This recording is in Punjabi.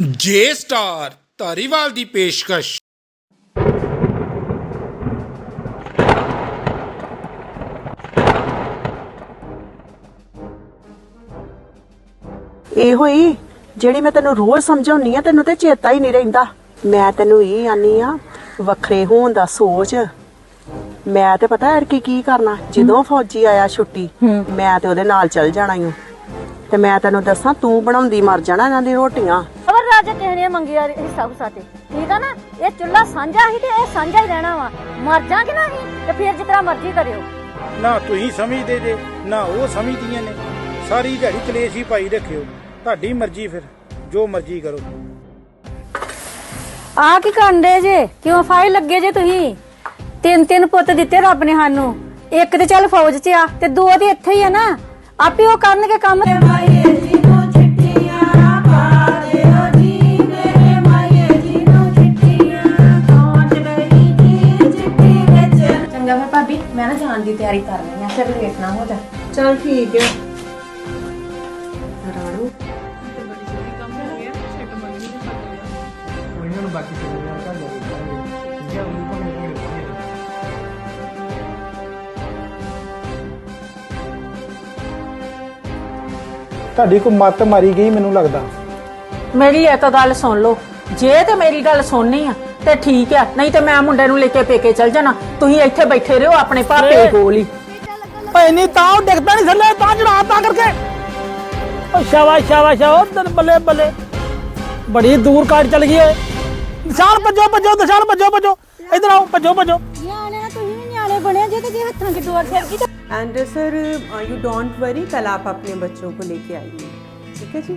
ਜੇ ਸਟਾਰ ਧਾਰੀਵਾਲ ਦੀ ਪੇਸ਼ਕਸ਼। ਇਹੋ ਹੀ, ਜਿਹੜੀ ਮੈਂ ਤੈਨੂੰ ਰੋਜ਼ ਸਮਝਾਉਣੀ ਆ ਤੈਨੂੰ ਤੇ ਚੇਤਾ ਹੀ ਨਹੀਂ ਰਹਿੰਦਾ। ਮੈਂ ਤੈਨੂੰ ਇਹ ਆਨੀ ਆ, ਵੱਖਰੇ ਹੋਣ ਦਾ ਸੋਚ। ਮੈਂ ਤੇ ਪਤਾ ਯਾਰ ਕਿ ਕੀ ਕਰਨਾ, ਜਦੋਂ ਫੌਜੀ ਆਇਆ ਛੁੱਟੀ, ਮੈਂ ਤੇ ਉਹਦੇ ਨਾਲ ਚੱਲ ਜਾਣਾ ਈ ਤੇ ਮੈਂ ਤੈਨੂੰ ਦੱਸਾਂ, ਤੂੰ ਬਣਾਉਂਦੀ ਮਰ ਜਾਣਾ ਇਹਨਾਂ ਦੀ ਰੋਟੀਆਂ। ਰਾਜਾ ਕਿਸੇ ਨੇ ਮੰਗਿਆ ਹਿੱਸਾ ਹੁਸਾ ਤੇ ਠੀਕ ਆ ਨਾ? ਇਹ ਚੁੱਲਾ ਸਾਂਝਾ ਹੀ ਤੇ ਇਹ ਸਾਂਝਾ ਹੀ ਰਹਿਣਾ ਵਾ। ਮਰ ਜਾਗੇ ਨਾ ਹੀ ਤੇ ਫਿਰ ਜਿਤਨਾ ਮਰਜ਼ੀ ਕਰਿਓ। ਨਾ ਤੁਸੀਂ ਸਮਝਦੇ ਜੇ ਨਾ ਉਹ ਸਮਝਦੀਆਂ ਨੇ। ਸਾਰੀ ਦਿਹਾੜੀ ਕਲੇਸ਼ ਹੀ ਪਾਈ ਰੱਖਿਓ। ਤੁਹਾਡੀ ਮਰਜ਼ੀ ਫਿਰ ਜੋ ਮਰਜ਼ੀ ਕਰੋ। ਆ ਕੀ ਕਰਦੇ ਜੇ? ਕਿਉਂ ਫਾਇਲ ਲੱਗੇ ਜੇ ਤੁਸੀਂ? ਤਿੰਨ ਤਿੰਨ ਪੁੱਤ ਦਿੱਤੇ ਰੱਬ ਨੇ ਸਾਨੂੰ। ਇੱਕ ਤੇ ਚੱਲ ਫੌਜ 'ਚ ਆ ਤੇ ਦੋ ਤੇ ਇੱਥੇ ਹੀ ਆ ਨਾ। ਆਪੇ ਉਹ ਕਰਨਗੇ ਕੰਮ। ਭਾਬੀ ਮੈਂ ਨਾ ਜਾਣ ਦੀ ਤਿਆਰੀ ਕਰ ਰਹੀ ਆ ਫਿਰ ਲੇਟ ਨਾ ਹੋ ਜਾ। ਚਲ ਠੀਕ ਹੈ। ਰਾਣੂ ਤੁਹਾਡੀ ਕੋ ਮੱਤ ਮਾਰੀ ਗਈ ਮੈਨੂੰ ਲੱਗਦਾ? ਮੇਰੀ ਇੱਕ ਗੱਲ ਸੁਣ ਲਓ। ਜੇ ਤੇ ਮੇਰੀ ਗੱਲ ਸੁਣਨੀ ਆ ਤੇ ਠੀਕ ਆ ਨਹੀਂ ਤੇ ਮੈਂ ਮੁੰਡੇ ਨੂੰ ਲੈ ਕੇ ਪੇਕੇ ਚਲ ਜਾਣਾ ਤੁਸੀਂ ਇੱਥੇ ਬੈਠੇ ਰਹੋ ਆਪਣੇ ਭਾਪੇ ਕੋਲ ਹੀ ਓਏ ਨਹੀਂ ਤਾਂ ਉਹ ਡਿੱਗਦਾ ਨਹੀਂ ਥੱਲੇ ਤਾਂ ਚੜਾ ਤਾਂ ਕਰਕੇ ਓ ਸ਼ਾਬਾਸ਼ ਸ਼ਾਬਾਸ਼ ਓ ਤੇਰੇ ਬੱਲੇ ਬੱਲੇ ਬੜੀ ਦੂਰ ਕਾਟ ਚਲ ਗਈ ਏ ਨਿਸ਼ਾਨ ਭੱਜੋ ਭੱਜੋ ਨਿਸ਼ਾਨ ਭੱਜੋ ਭੱਜੋ ਇਧਰ ਆਓ ਭੱਜੋ ਭੱਜੋ ਨਿਆਣੇ ਨਾ ਤੁਸੀਂ ਵੀ ਨਿਆਣੇ ਬਣੇ ਜੇ ਤੇ ਜੇ ਹੱਥਾਂ 'ਚ ਡੋਰ ਫਿਰ ਗਈ and sir you don't worry कल आप अपने बच्चों को लेके आइए ठीक है जी